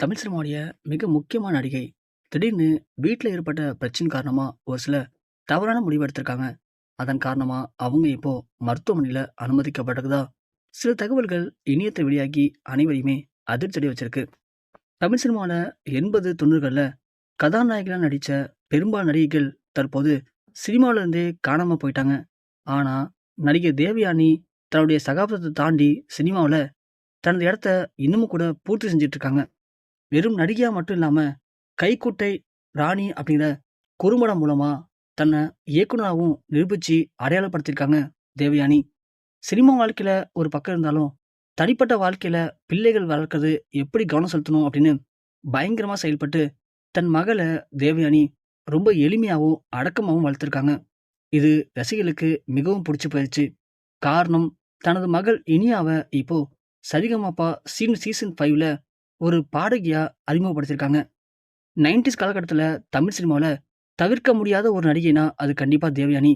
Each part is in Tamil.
தமிழ் சினிமாவுடைய மிக முக்கியமான நடிகை. திடீர்னு வீட்டில் ஏற்பட்ட பிரச்சனை காரணமாக ஒரு சில தவறான முடிவு எடுத்திருக்காங்க. அதன் காரணமா அவங்க இப்போ மருத்துவமனையில் அனுமதிக்கப்பட்டதா சில தகவல்கள் இணையத்தை வெளியாகி அனைவரையுமே அதிர்ச்சியடைய வச்சிருக்கு. தமிழ் சினிமாவில் எண்பது தொண்ணூறுகளில் கதாநாயகனாக நடித்த பெரும்பாலான நடிகைகள் தற்போது சினிமாவுல காணாமல் போயிட்டாங்க. ஆனால் நடிகை தேவயானி தன்னுடைய சகாப்தத்தை தாண்டி சினிமாவில் தனது இடத்த இன்னமும் கூட பூர்த்தி செஞ்சிட்ருக்காங்க வெறும் நடிகையா மட்டும் இல்லாம, கைக்குட்டை ராணி அப்படிங்கிற குறும்படம் மூலமா தன்னை இயக்குனராகவும் நிரூபிச்சு அடையாளப்படுத்தியிருக்காங்க தேவயானி. சினிமா வாழ்க்கையில ஒரு பக்கம் இருந்தாலும், தனிப்பட்ட வாழ்க்கையில பிள்ளைகள் வளர்க்கறது எப்படி கவனம் செலுத்தணும் அப்படின்னு பயங்கரமா செயல்பட்டு, தன் மகளை தேவயானி ரொம்ப எளிமையாகவும் அடக்கமாகவும் வளர்த்துருக்காங்க இது ரசிகர்களுக்கு மிகவும் பிடிச்சி போயிடுச்சு காரணம், தனது மகள் இனியாவை இப்போ சரிகமபா சீன் சீசன் ஃபைவ்ல ஒரு பாடகியா அறிமுகப்படுத்தியிருக்காங்க. நைன்டிஸ் காலகட்டத்தில் தமிழ் சினிமாவில் தவிர்க்க முடியாத ஒரு நடிகைனா, அது கண்டிப்பாக தேவயானி.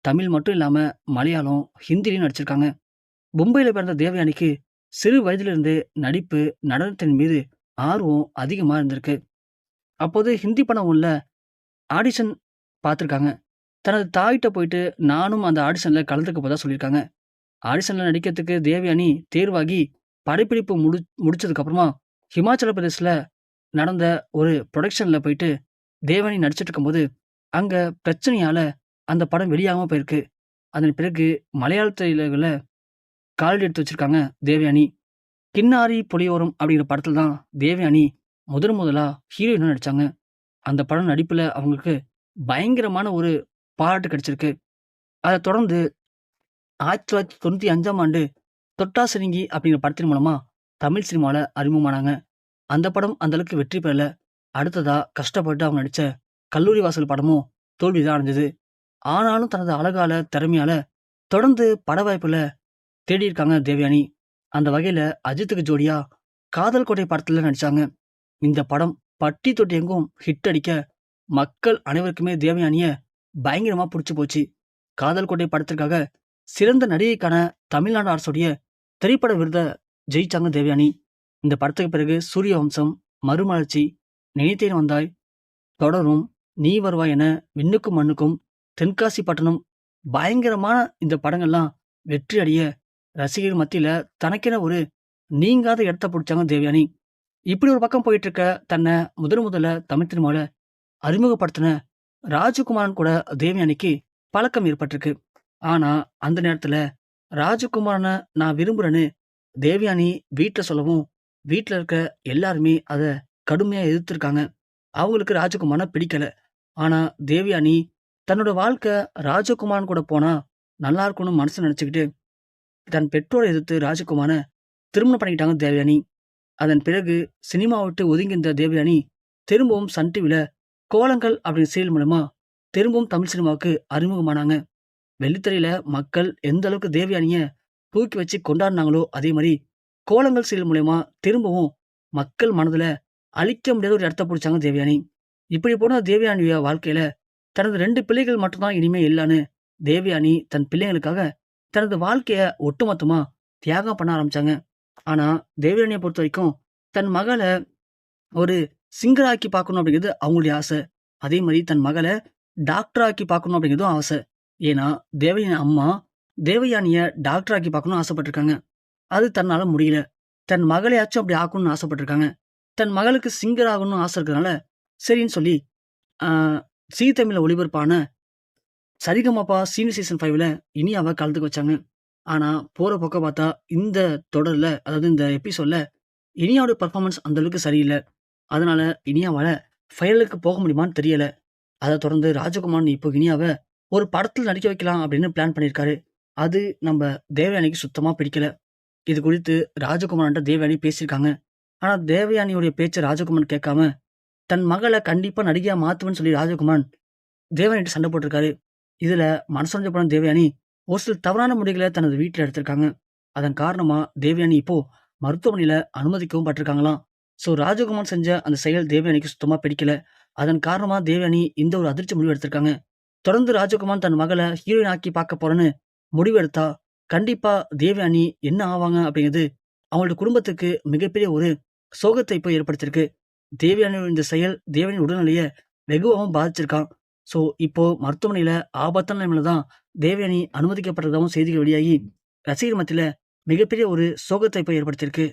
தமிழ் மட்டும் இல்லாம மலையாளம், ஹிந்திலையும் நடிச்சிருக்காங்க. மும்பையில் பிறந்த தேவயானிக்கு சிறு வயதிலிருந்து நடிப்பு, நடனத்தின் மீது ஆர்வம் அதிகமா இருந்திருக்கு. அப்போது ஹிந்தி படம் உள்ள ஆடிஷன் பார்த்துருக்காங்க தனது தாயிட்ட போயிட்டு நானும் அந்த ஆடிஷன்ல கலந்துக்க போதா சொல்லியிருக்காங்க. ஆடிஷன்ல நடிக்கிறதுக்கு தேவயானி தேர்வாகி படப்பிடிப்பு முடி முடிச்சதுக்கப்புறமா ஹிமாச்சல பிரதேசில் நடந்த ஒரு ப்ரொடக்ஷனில் போயிட்டு தேவனி நடிச்சிட்டு இருக்கும்போது, அங்கே பிரச்சனையால் அந்த படம் வெளியாகாமல் போயிருக்கு. அதன் பிறகு மலையாள திரையுலகுல காலடி எடுத்து வச்சிருக்காங்க தேவயானி. "கின்னாரி புலியோரம்" அப்படிங்கிற படத்தில் தான் தேவயானி முதன் முதலாக ஹீரோயினாக நடித்தாங்க அந்த படம் நடிப்பில் அவங்களுக்கு பயங்கரமான ஒரு பாராட்டு கிடைச்சிருக்கு. அதை தொடர்ந்து 1995ஆம் ஆண்டு "தொட்டா சிணுங்கி" அப்படிங்கிற படத்தின் மூலமாக தமிழ் சினிமால அறிமுகமானாங்க. அந்த படம் அந்தளவுக்கு வெற்றி பெறல. அடுத்ததா கஷ்டப்பட்டு அவங்க நடிச்ச "கல்லூரி வாசல்" படமும் தோல்விதான் அடைஞ்சது. ஆனாலும் தனது அழகால, திறமையால தொடர்ந்து பட வாய்ப்புகள தேடியிருக்காங்க தேவயானி. அந்த வகையில அஜித்துக்கு ஜோடியா "காதல் கோட்டை" படத்துல நடிச்சாங்க. இந்த படம் பட்டி தொட்டி எங்கும் ஹிட் அடிக்க, மக்கள் அனைவருக்குமே தேவயானிய பயங்கரமா பிடிச்சி போச்சு. "காதல் கோட்டை" படத்திற்காக சிறந்த நடிகைக்கான தமிழ்நாடு அரசுடைய திரைப்பட விருத ஜெயிச்சாங்க தேவயானி. இந்த படத்துக்கு பிறகு "சூரியவம்சம்", "மறுமலர்ச்சி", "நினைத்தேன் வந்தாய்", "தொடரும்", "நீ வருவாய்" என விண்ணுக்கும் மண்ணுக்கும், "தென்காசி பட்டணம்" பயங்கரமான இந்த படங்கள்லாம் வெற்றி அடைய, ரசிகர் மத்தியில தனக்கென ஒரு நீங்காத இடத்த புடிச்சாங்க தேவயானி. இப்படி ஒரு பக்கம் போயிட்டு இருக்க, தன்னை முதன் முதல்ல தமிழ் சினிமாவுல அறிமுகப்படுத்தின ராஜகுமாரன் கூட தேவயானிக்கு பழக்கம் ஏற்பட்டிருக்கு. ஆனா, அந்த நேரத்துல ராஜகுமாரனை நான் விரும்புறேன்னு தேவயானி வீட்டில் சொல்லவும், வீட்ல இருக்க எல்லாருமே அத கடுமையா எதிர்த்துருக்காங்க அவங்களுக்கு ராஜகுமாரனை பிடிக்கல. ஆனா, தேவயானி தன்னோட வாழ்க்கை ராஜகுமாரன் கூட போனா நல்லா இருக்கும்னு மனசு நினச்சிக்கிட்டு தன் பெற்றோரை எதிர்த்து ராஜகுமாரனை திருமணம் பண்ணிக்கிட்டாங்க தேவயானி. அதன் பிறகு சினிமா விட்டு ஒதுங்கி இருந்த தேவயானி, திரும்பவும் சன் டிவியில் "கோலங்கள்" அப்படிங்கிற சீரியல் மூலமா திரும்பவும் தமிழ் சினிமாவுக்கு அறிமுகமானாங்க. வெள்ளித்திரையில மக்கள் எந்த அளவுக்கு தேவயானிய தூக்கி வச்சு கொண்டாடினாங்களோ அதே மாதிரி "கோலங்கள்" செயல் மூலயமா திரும்பவும் மக்கள் மனதில் அழிக்க முடியாத ஒரு இடத்த பிடிச்சாங்க தேவயானி. இப்படி போன தேவயானிய வாழ்க்கையில, தனது ரெண்டு பிள்ளைகள் மட்டும்தான் இனிமே இல்லைன்னு தேவயானி தன் பிள்ளைங்களுக்காக தனது வாழ்க்கைய ஒட்டுமொத்தமா தியாகம் பண்ண ஆரம்பிச்சாங்க. ஆனா, பொறுத்த வரைக்கும் தன் மகளை ஒரு சிங்கராக்கி பார்க்கணும் அப்படிங்கிறது அவங்களுடைய ஆசை. அதே மாதிரி தன் மகளை டாக்டராக்கி பார்க்கணும் அப்படிங்கிறதும் ஆசை. ஏன்னா, தேவயானி அம்மா தேவயானிய டாக்டர் ஆக்கி பார்க்கணும்னு ஆசைப்பட்டிருக்காங்க. அது தன்னால முடியல. தன் மகளையாச்சும் அப்படி ஆக்கணும்னு ஆசைப்பட்டிருக்காங்க. தன் மகளுக்கு சிங்கர் ஆகணும்னு ஆசை இருக்கிறனால, சரின்னு சொல்லி சீ தமிழில் ஒளிபரப்பான சரிகமாப்பா சீனியர் சீசன் ஃபைவ்ல இனி அவள் கலந்துக்க வச்சாங்க. ஆனால் போகிற பக்கம் பார்த்தா இந்த தொடரில் அதாவது இந்த எபிசோடில் இனியாவோட பெர்ஃபார்மன்ஸ் அந்த அளவுக்கு அதனால் இனியாவால் ஃபைனலுக்கு போக முடியுமான்னு தெரியலை அதை தொடர்ந்து ராஜகுமார் இப்போ இனியாவை ஒரு படத்தில் நடிக்க வைக்கலாம் அப்படின்னு பிளான் பண்ணியிருக்காரு. அது நம்ம தேவயானிக்கு சுத்தமா பிடிக்கல. இது குறித்து ராஜகுமாரன்ட்ட தேவயானி பேசியிருக்காங்க. ஆனா, தேவயானியுடைய பேச்சை ராஜகுமாரன் கேட்காம, தன் மகளை கண்டிப்பா நடிகையா மாத்துவேன்னு சொல்லி ராஜகுமாரன் தேவயானிட்டு சண்டை போட்டிருக்காரு. இதுல மனசுரஞ்ச போன தேவயானி, ஒரு சில தவறான முடிகளை தனது வீட்டில் எடுத்திருக்காங்க. அதன் காரணமா தேவயானி இப்போ மருத்துவமனையில அனுமதிக்கவும் பட்டிருக்காங்களாம். ஸோ, ராஜகுமார் செஞ்ச அந்த செயல் தேவயானிக்கு சுத்தமா பிடிக்கல. அதன் காரணமா தேவயானி இந்த ஒரு அதிர்ச்சி முடிவு எடுத்திருக்காங்க. தொடர்ந்து ராஜகுமார் தன் மகளை ஹீரோயின் ஆக்கி பார்க்க போறேன்னு முடிவெடுத்தா கண்டிப்பா தேவயானி என்ன ஆவாங்க அப்படிங்கிறது அவங்களோட குடும்பத்துக்கு மிகப்பெரிய ஒரு சோகத்தை இப்போ ஏற்படுத்தியிருக்கு. தேவயானியோட இந்த செயல் தேவனின் உடல்நிலையை வெகுவாகவும் பாதிச்சிருக்கான். ஸோ இப்போ மருத்துவமனையில் ஆபத்தான நிலைமையில தான் தேவயானி அனுமதிக்கப்பட்டதாகவும் செய்திகள் வெளியாகி ரசிகர் மத்தியில் மிகப்பெரிய ஒரு சோகத்தை இப்போ ஏற்படுத்தியிருக்கு.